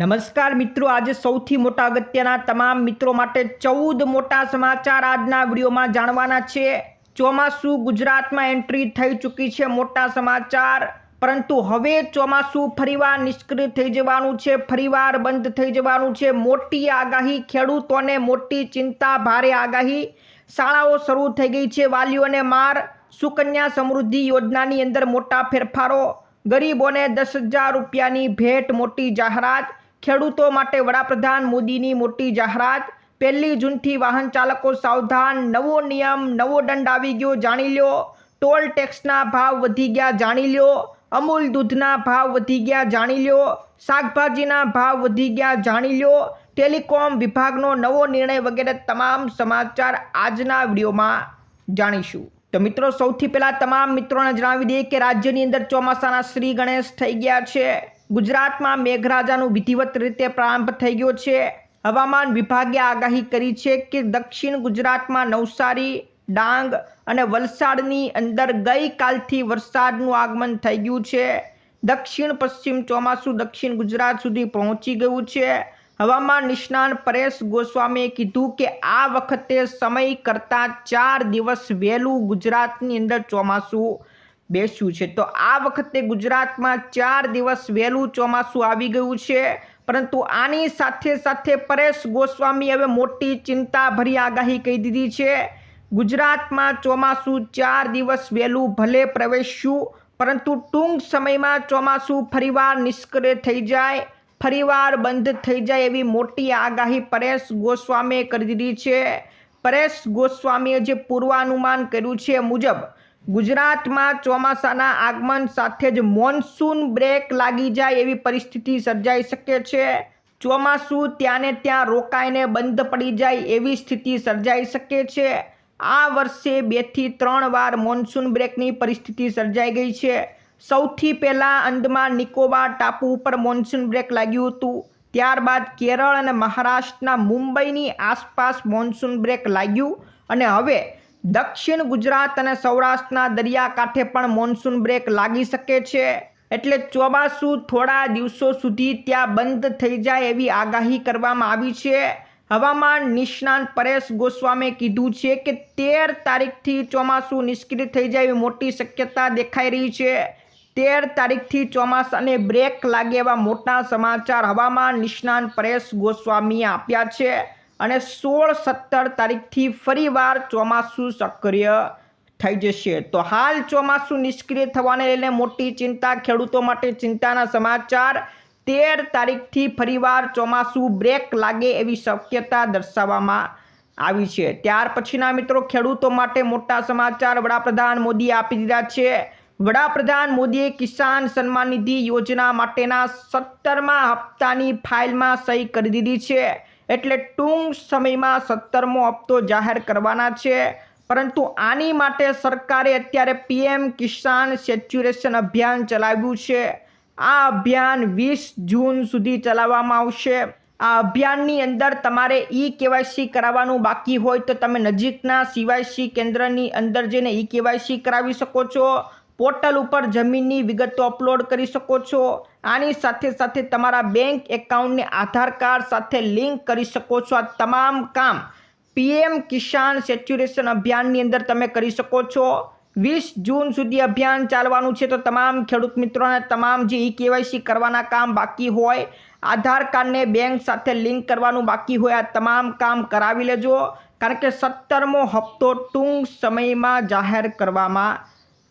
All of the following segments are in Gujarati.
નમસ્કાર મિત્રો, આજે સૌથી મોટા અગત્યના તમામ મિત્રો માટે ચૌદ મોટા સમાચાર આજના વિડીયોમાં જાણવાના છે. ચોમાસું ગુજરાતમાં એન્ટ્રી થઈ ચૂકી છે મોટા સમાચાર. પરંતુ હવે ચોમાસું ફરીવાર નિષ્ક્રિય થઈ જવાનું છે, ફરીવાર બંધ થઈ જવાનું છે. મોટી આગાહી, ખેડૂતોને મોટી ચિંતા, ભારે આગાહી. શાળાઓ શરૂ થઈ ગઈ છે, વાલીઓને માર. સુકન્યા સમૃદ્ધિ યોજનાની અંદર મોટા ફેરફારો. ગરીબોને દસ હજાર રૂપિયાની ભેટ મોટી જાહેરાત. ખેડૂતો માટે વડાપ્રધાન મોદીની મોટી જાહેરાત. પહેલી જૂનથી વાહન ચાલકો સાવધાન, નવો નિયમ, નવો દંડ આવી ગયો, જાણી લ્યો. ટોલ ટેક્સના ભાવ વધી ગયા, જાણી લ્યો. અમૂલ દૂધના ભાવ વધી ગયા, જાણી લ્યો. શાકભાજીના ભાવ વધી ગયા, જાણી લ્યો. ટેલિકોમ વિભાગનો નવો નિર્ણય વગેરે તમામ સમાચાર આજના વિડીયોમાં જાણીશું. તો મિત્રો, સૌથી પહેલાં તમામ મિત્રોને જણાવી દઈએ કે રાજ્યની અંદર ચોમાસાના શ્રી ગણેશ થઈ ગયા છે. ગુજરાતમાં મેઘરાજાનું વિધિવત રીતે પ્રારંભ થઈ ગયો છે. હવામાન વિભાગે આગાહી કરી છે કે દક્ષિણ ગુજરાતમાં નવસારી, ડાંગ અને વલસાડની અંદર ગઈકાલથી વરસાદનું આગમન થઈ ગયું છે. દક્ષિણ પશ્ચિમ ચોમાસું દક્ષિણ ગુજરાત સુધી પહોંચી ગયું છે. હવામાન નિષ્ણાંત પરેશ ગોસ્વામીએ કીધું કે આ વખતે સમય કરતાં ચાર દિવસ વહેલું ગુજરાતની અંદર ચોમાસું બેસ્યું છે. તો આ વખતે ગુજરાતમાં ચાર દિવસ વહેલું ચોમાસું આવી ગયું છે. પરંતુ આની સાથે સાથે પરેશ ગોસ્વામી હવે મોટી ચિંતાભરી આગાહી કહી દીધી છે. ગુજરાતમાં ચોમાસું ચાર દિવસ વહેલું ભલે પ્રવેશ્યું, પરંતુ ટૂંક સમયમાં ચોમાસું ફરીવાર નિષ્ક્રિય થઈ જાય, ફરીવાર બંધ થઈ જાય એવી મોટી આગાહી પરેશ ગોસ્વામીએ કરી દીધી છે. પરેશ ગોસ્વામીએ જે પૂર્વાનુમાન કર્યું છે મુજબ ગુજરાતમાં ચોમાસાના આગમન સાથે જ મોન્સૂન બ્રેક લાગી જાય એવી પરિસ્થિતિ સર્જાઈ શકે છે. ચોમાસું ત્યાંને ત્યાં રોકાઈને બંધ પડી જાય એવી સ્થિતિ સર્જાઈ શકે છે. આ વર્ષે બેથી ત્રણ વાર મોન્સૂન બ્રેકની પરિસ્થિતિ સર્જાઈ ગઈ છે. સૌથી પહેલાં અંદમાન નિકોબાર ટાપુ ઉપર મોન્સૂન બ્રેક લાગ્યું હતું. ત્યારબાદ કેરળ અને મહારાષ્ટ્રના મુંબઈની આસપાસ મોન્સૂન બ્રેક લાગ્યું અને હવે દક્ષિણ ગુજરાત અને સૌરાષ્ટ્રના દરિયાકાંઠે પણ મોન્સૂન બ્રેક લાગી શકે છે. એટલે ચોમાસું થોડા દિવસો સુધી ત્યાં બંધ થઈ જાય એવી આગાહી કરવામાં આવી છે. હવામાન નિષ્ણાંત પરેશ ગોસ્વામીએ કીધું છે કે તેર તારીખથી ચોમાસું નિષ્ક્રિય થઈ જાય એવી મોટી શક્યતા દેખાઈ રહી છે. તેર તારીખથી ચોમાસાને બ્રેક લાગે એવા મોટા સમાચાર હવામાન નિષ્ણાંત પરેશ ગોસ્વામીએ આપ્યા છે. અને સોળ સત્તર તારીખથી ફરીવાર ચોમાસું સક્રિય થઈ જશે. તો હાલ ચોમાસું નિષ્ક્રિય થવાને લઈને મોટી ચિંતા ખેડૂતો માટે ચિંતાના સમાચાર. તેર તારીખથી ફરીવાર ચોમાસું બ્રેક લાગે એવી શક્યતા દર્શાવવામાં આવી છે. ત્યાર પછીના મિત્રો ખેડૂતો માટે મોટા સમાચાર વડાપ્રધાન મોદીએ આપી દીધા છે. વડાપ્રધાન મોદીએ કિસાન સન્માન નિધિ યોજના માટેના સત્તરમા હપ્તાની ફાઇલમાં સહી કરી દીધી છે. એટલે ટૂંક સમયમાં સત્તરમો હપ્તો જાહેર કરવાના છે. પરંતુ આની માટે સરકારે અત્યારે પીએમ કિસાન સેચ્યુરેશન અભિયાન ચલાવ્યું છે. આ અભિયાન વીસ જૂન સુધી ચલાવવામાં આવશે. આ અભિયાનની અંદર તમારે ઈ કેવાયસી કરાવવાનું બાકી હોય તો તમે નજીકના સીવાયસી કેન્દ્રની અંદર જઈને ઈ કેવાયસી કરાવી શકો છો. પોર્ટલ ઉપર જમીનની વિગતો અપલોડ કરી શકો છો. આની સાથે સાથે તમારા બેંક એકાઉન્ટને આધાર કાર્ડ સાથે લિંક કરી શકો છો. આ તમામ કામ પીએમ કિસાન સેચ્યુરેશન અભિયાનની અંદર તમે કરી શકો છો. વીસ જૂન સુધી અભિયાન ચાલવાનું છે તો તમામ ખેડૂત મિત્રોને તમામ જે ઈ કેવાયસી કરવાના કામ બાકી હોય, આધાર કાર્ડને બેંક સાથે લિંક કરવાનું બાકી હોય, આ તમામ કામ કરાવી લેજો. કારણ કે સત્તરમો હપ્તો ટૂંક સમયમાં જાહેર કરવામાં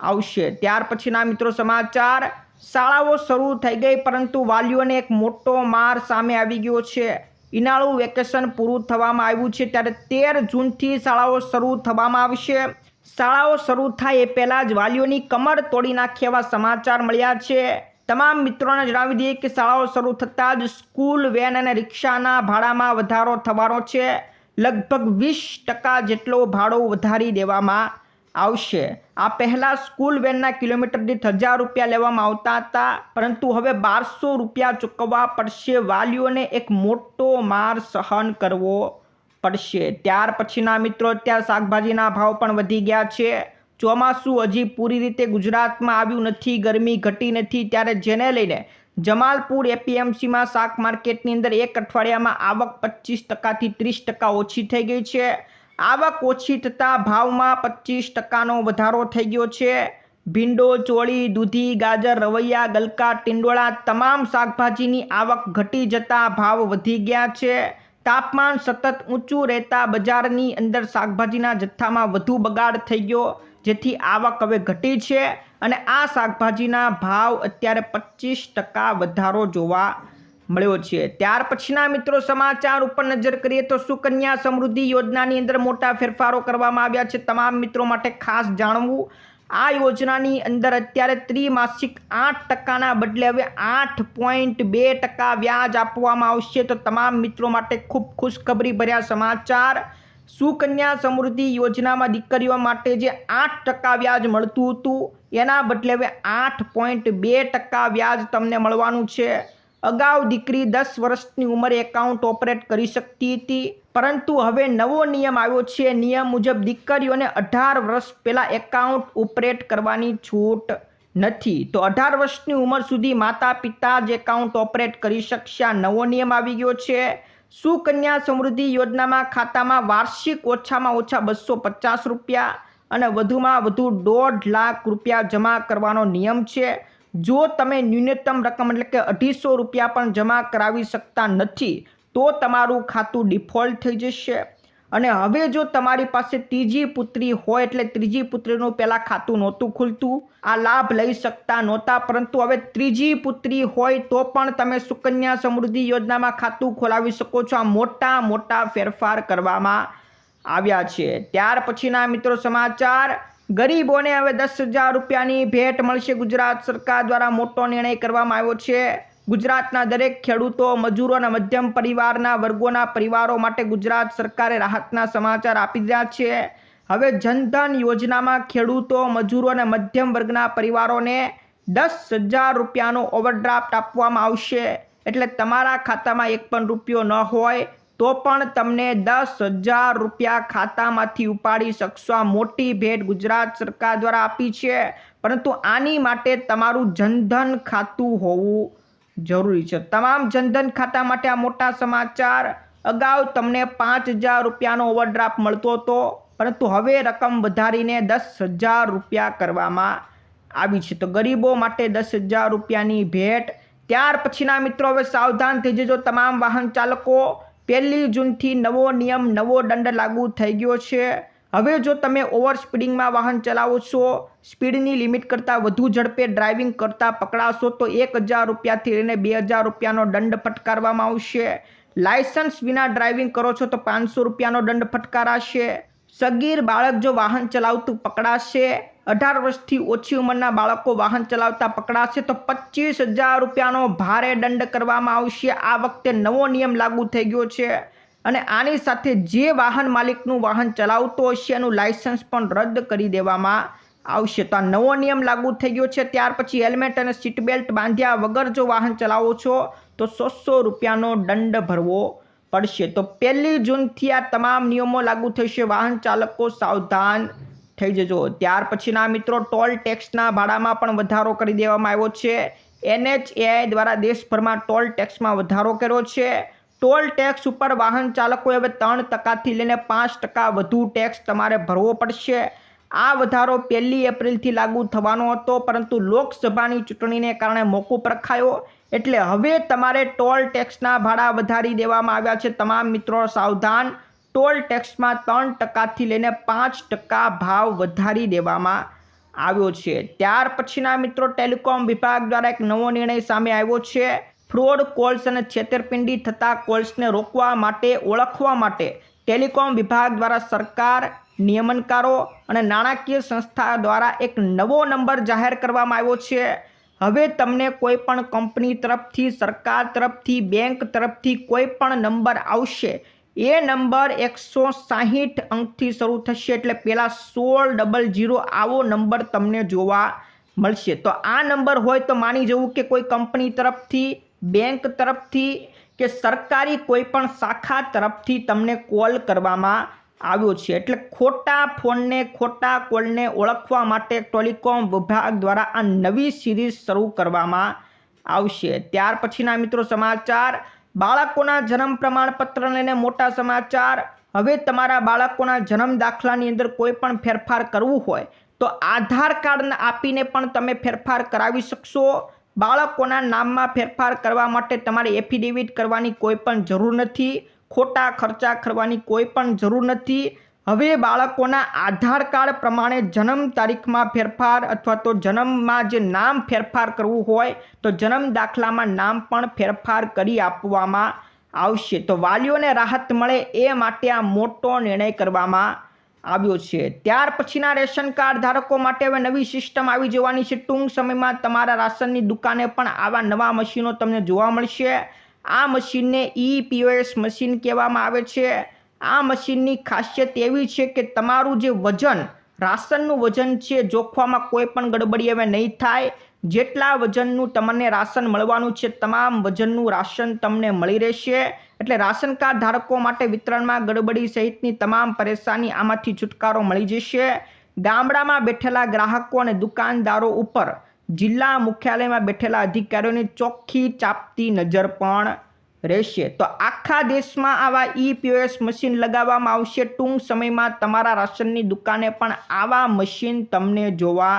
આવશે. ત્યાર પછીના મિત્રો સમાચાર. શાળાઓ શરૂ થઈ ગઈ, પરંતુ વાલીઓને એક મોટો માર સામે આવી ગયો છે. ઇનાળુ વેકેશન પૂરું થવામાં આવ્યું છે ત્યારે તેર જૂનથી શાળાઓ શરૂ થવામાં આવશે. શાળાઓ શરૂ થાય એ પહેલાં જ વાલીઓની કમર તોડી નાખે એવા સમાચાર મળ્યા છે. તમામ મિત્રોને જણાવી દઈએ કે શાળાઓ શરૂ થતાં જ સ્કૂલ, વેન અને રિક્ષાના ભાડામાં વધારો થવાનો છે. લગભગ વીસ ટકા જેટલો ભાડો વધારી દેવામાં આવશે. આ પહેલાં સ્કૂલ વેનના કિલોમીટર દીઠ હજાર રૂપિયા લેવામાં આવતા હતા, પરંતુ હવે બારસો રૂપિયા ચૂકવવા પડશે. વાલીઓને એક મોટો માર સહન કરવો પડશે. ત્યાર પછીના મિત્રો ત્યાં શાકભાજીના ભાવ પણ વધી ગયા છે. ચોમાસું હજી પૂરી રીતે ગુજરાતમાં આવ્યું નથી, ગરમી ઘટી નથી. ત્યારે જેને લઈને જમાલપુર એપીએમસીમાં શાક માર્કેટની અંદર એક અઠવાડિયામાં આવક પચીસ ટકાથી ત્રીસ ટકા ઓછી થઈ ગઈ છે. આવક ઓછી થતાં ભાવમાં પચીસ ટકાનો વધારો થઈ ગયો છે. ભીંડો, ચોળી, દૂધી, ગાજર, રવૈયા, ગલકા, ટીંડોળા તમામ શાકભાજીની આવક ઘટી જતા ભાવ વધી ગયા છે. તાપમાન સતત ઊંચું રહેતા બજારની અંદર શાકભાજીના જથ્થામાં વધુ બગાડ થઈ ગયો, જેથી આવક હવે ઘટી છે અને આ શાકભાજીના ભાવ અત્યારે પચીસ ટકા વધારો જોવા મળ્યો છે. ત્યાર પછીના મિત્રો સમાચાર ઉપર નજર કરીએ તો સુકન્યા સમૃદ્ધિ યોજનાની અંદર મોટા ફેરફારો કરવામાં આવ્યા છે. તમામ મિત્રો માટે ખાસ જાણવું, આ યોજનાની અંદર અત્યારે ત્રિમાસિક આઠ ટકાના બદલે હવે આઠ પોઈન્ટ બે ટકા વ્યાજ આપવામાં આવશે. તો તમામ મિત્રો માટે ખૂબ ખુશખબરી ભર્યા સમાચાર. સુકન્યા સમૃદ્ધિ યોજનામાં દીકરીઓ માટે જે આઠ ટકા વ્યાજ મળતું હતું, એના બદલે હવે આઠ પોઈન્ટ બે ટકા વ્યાજ તમને મળવાનું છે. અગાઉ દીકરી દસ વર્ષની ઉંમરે એકાઉન્ટ ઓપરેટ કરી શકતી હતી, પરંતુ હવે નવો નિયમ આવ્યો છે. નિયમ મુજબ દીકરીઓને અઢાર વર્ષ પહેલાં એકાઉન્ટ ઓપરેટ કરવાની છૂટ નથી. તો અઢાર વર્ષની ઉંમર સુધી માતા પિતા જ એકાઉન્ટ ઓપરેટ કરી શકશે. નવો નિયમ આવી ગયો છે. સુકન્યા સમૃદ્ધિ યોજનામાં ખાતામાં વાર્ષિક ઓછામાં ઓછા બસો પચાસ રૂપિયા અને વધુમાં વધુ દોઢ લાખ રૂપિયા જમા કરવાનો નિયમ છે. જો તમે ન્યૂનતમ રકમ એટલે કે અઢીસો રૂપિયા પણ જમા કરાવી શકતા નથી, તો તમારું ખાતું ડિફોલ્ટ થઈ જશે. અને હવે જો તમારી પાસે ત્રીજી પુત્રી હોય એટલે ત્રીજી પુત્રીનું પહેલાં ખાતું નહોતું ખુલતું, આ લાભ લઈ શકતા નહોતા, પરંતુ હવે ત્રીજી પુત્રી હોય તો પણ તમે સુકન્યા સમૃદ્ધિ યોજનામાં ખાતું ખોલાવી શકો છો. આ મોટા મોટા ફેરફાર કરવામાં આવ્યા છે. ત્યાર પછીના મિત્રો સમાચાર. ગરીબોને હવે દસ હજાર રૂપિયાની ભેટ મળશે. ગુજરાત સરકાર દ્વારા મોટો નિર્ણય કરવામાં આવ્યો છે. ગુજરાતના દરેક ખેડૂતો, મજૂરો અને મધ્યમ પરિવારના વર્ગોના પરિવારો માટે ગુજરાત સરકારે રાહતના સમાચાર આપી દીધા છે. હવે જનધન યોજનામાં ખેડૂતો, મજૂરો અને મધ્યમ વર્ગના પરિવારોને દસ હજાર રૂપિયાનો ઓવરડ્રાફ્ટ આપવામાં આવશે. એટલે તમારા ખાતામાં એક પણ રૂપિયો ન હોય તો પણ તમને દસ હજાર રૂપિયા ખાતામાંથી ઉપાડી શકશો. આ મોટી ભેટ ગુજરાત સરકાર દ્વારા આપી છે. પરંતુ આની માટે તમારું જનધન ખાતું હોવું જરૂરી છે. તમામ જનધન ખાતા માટે આ મોટા સમાચાર. અગાઉ તમને પાંચ હજાર રૂપિયાનો ઓવરડ્રાફ્ટ મળતો હતો, પરંતુ હવે રકમ વધારીને દસ હજાર રૂપિયા કરવામાં આવી છે. તો ગરીબો માટે દસ હજાર રૂપિયાની ભેટ. ત્યાર પછીના મિત્રો, હવે સાવધાન થઈ જજો. તમામ વાહન ચાલકો પહેલી જૂનથી નવો નિયમ, નવો દંડ લાગુ થઈ ગયો છે. હવે જો તમે ઓવર સ્પીડિંગમાં વાહન ચલાવો છો, સ્પીડની લિમિટ કરતાં વધુ ઝડપે ડ્રાઇવિંગ કરતાં પકડાશો તો એક હજાર રૂપિયાથી લઈને બે હજાર રૂપિયાનો દંડ ફટકારવામાં આવશે. લાયસન્સ વિના ડ્રાઇવિંગ કરો છો તો પાંચસો રૂપિયાનો દંડ ફટકારાશે. સગીર બાળક જો વાહન ચલાવતું પકડાશે અઢાર વર્ષથી ઓછી ઉંમરના બાળકો વાહન ચલાવતા પકડાશે તો પચીસ હજાર રૂપિયાનો ભારે દંડ કરવામાં આવશે. આ વખતે નવો નિયમ લાગુ થઈ ગયો છે અને આની સાથે જે વાહન માલિકનું વાહન ચલાવતો હશે એનું લાયસન્સ પણ રદ કરી દેવામાં આવશે. તો આ નવો નિયમ લાગુ થઈ ગયો છે. ત્યાર પછી હેલ્મેટ અને સીટ બેલ્ટ બાંધ્યા વગર જો વાહન ચલાવો છો તો સોસો રૂપિયાનો દંડ ભરવો પડશે. તો પહેલી જૂનથી આ તમામ નિયમો લાગુ થશે. વાહન ચાલકો સાવધાન થઈ જજો. ત્યાર પછીના મિત્રો, ટોલ ટેક્સના ભાડામાં પણ વધારો કરી દેવામાં આવ્યો છે. એનએચએઆઈ દ્વારા દેશભરમાં ટોલ ટેક્સમાં વધારો કર્યો છે. ટોલ ટેક્સ ઉપર વાહન ચાલકોએ હવે ત્રણ ટકાથી લઈને પાંચ ટકા વધુ ટેક્સ તમારે ભરવો પડશે. આ વધારો પહેલી એપ્રિલથી લાગુ થવાનો હતો, પરંતુ લોકસભાની ચૂંટણીને કારણે મોકૂફ રખાયો. એટલે હવે તમારે ટોલ ટેક્સના ભાડા વધારી દેવામાં આવ્યા છે. તમામ મિત્રો, સાવધાન ટોલ ટેક્સમાં ત્રણ ટકાથી લઈને પાંચ ટકા ભાવ વધારી દેવામાં આવ્યો છે. ત્યાર પછીના મિત્રો, ટેલિકોમ વિભાગ દ્વારા એક નવો નિર્ણય સામે આવ્યો છે. ફ્રોડ કોલ્સ અને છેતરપિંડી થતા કોલ્સને રોકવા માટે, ઓળખવા માટે ટેલિકોમ વિભાગ દ્વારા સરકાર, નિયમનકારો અને નાણાકીય સંસ્થા દ્વારા એક નવો નંબર જાહેર કરવામાં આવ્યો છે. હવે તમને કોઈ પણ કંપની તરફથી, સરકાર તરફથી, બેંક તરફથી કોઈ પણ નંબર આવશે એ નંબર એકસો સાહીઠ અંકથી શરૂ થશે એટલે પહેલાં સોળ ડબલ જીરો આવો નંબર તમને જોવા મળશે. તો આ નંબર હોય તો માની જવું કે કોઈ કંપની તરફથી, બેંક તરફથી કે સરકારી કોઈપણ શાખા તરફથી તમને કોલ કરવામાં આવ્યો છે. એટલે ખોટા ફોનને, ખોટા કોલને ઓળખવા માટે ટેલિકોમ વિભાગ દ્વારા આ નવી સિરીઝ શરૂ કરવામાં આવશે. ત્યાર પછીના મિત્રો સમાચાર. બાળકોના જન્મ પ્રમાણપત્ર લઈને મોટા સમાચાર. હવે તમારા બાળકોના જન્મ દાખલાની અંદર કોઈ પણ ફેરફાર કરવું હોય, તો આધાર કાર્ડ આપીને પણ તમે ફેરફાર કરાવી શકશો. બાળકોના નામમાં ફેરફાર કરવા માટે તમારે એફિડેવિટ કરવાની કોઈ પણ જરૂર નથી, ખોટા ખર્ચા કરવાની કોઈ પણ જરૂર નથી. હવે બાળકોના આધાર કાર્ડ પ્રમાણે જન્મ તારીખમાં ફેરફાર અથવા તો જન્મમાં જે નામ ફેરફાર કરવું હોય, તો જન્મ દાખલામાં નામ પણ ફેરફાર કરી આપવામાં આવશે. તો વાલીઓને રાહત મળે એ માટે આ મોટો નિર્ણય કરવામાં આવ્યો છે. ત્યાર પછીના રેશન કાર્ડ ધારકો માટે હવે નવી સિસ્ટમ આવી જવાની છે. ટૂંક સમયમાં તમારા રાશનની દુકાને પણ આવા નવા મશીનો તમને જોવા મળશે. આ મશીનને ઈ પીઓએસ મશીન કહેવામાં આવે છે. આ મશીનની ખાસિયત એવી છે કે તમારું જે વજન, રાશનનું વજન છે, જોખવામાં કોઈ પણ ગડબડી હવે નહીં થાય. જેટલા વજનનું તમને રાશન મળવાનું છે, તમામ વજનનું રાશન તમને મળી રહેશે. એટલે રાશન કાર્ડ ધારકો માટે વિતરણમાં ગડબડી સહિતની તમામ પરેશાની આમાંથી છુટકારો મળી જશે. ગામડામાં બેઠેલા ગ્રાહકો અને દુકાનદારો ઉપર જિલ્લા મુખ્યાલયમાં બેઠેલા અધિકારીઓની ચોખ્ખી ચાપતી નજર પણ રહેશે. તો આખા દેશમાં આવા ઈ પીઓએસ મશીન લગાવવામાં આવશે. ટૂંક સમયમાં તમારા રાશનની દુકાને પણ આવા મશીન તમને જોવા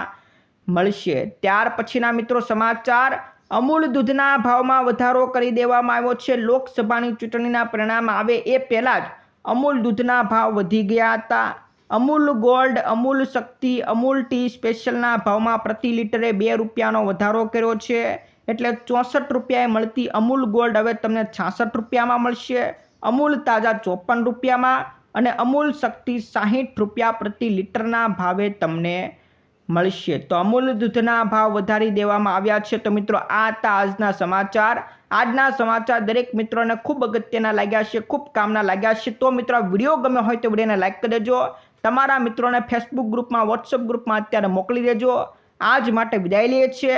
મળશે. ત્યાર પછીના મિત્રો સમાચાર. અમૂલ દૂધના ભાવમાં વધારો કરી દેવામાં આવ્યો છે. લોકસભાની ચૂંટણીના પરિણામ આવે એ પહેલાં જ અમૂલ દૂધના ભાવ વધી ગયા હતા. અમૂલ ગોલ્ડ, અમૂલ શક્તિ, અમૂલ ટી સ્પેશિયલના ભાવમાં પ્રતિ લીટરે બે રૂપિયાનો વધારો કર્યો છે. એટલે ચોસઠ રૂપિયાએ મળતી અમૂલ ગોલ્ડ હવે તમને છાસઠ રૂપિયામાં મળશે. અમૂલ તાજા ચોપન રૂપિયામાં અને અમૂલ શક્તિ સાહીઠ રૂપિયા પ્રતિ લીટરના ભાવે તમને મળશે. તો અમૂલ દૂધના ભાવ વધારી દેવામાં આવ્યા છે. તો મિત્રો, આ હતા આજના સમાચાર. આજના સમાચાર દરેક મિત્રોને ખૂબ અગત્યના લાગ્યા છે, ખૂબ કામના લાગ્યા છે. તો મિત્રો વીડિયો ગમ્યો હોય તો વિડીયોને લાઈક કરી દેજો. તમારા મિત્રોને ફેસબુક ગ્રુપમાં વોટ્સઅપ ગ્રુપમાં અત્યારે મોકલી દેજો. આજ માટે વિદાય લઈએ છીએ.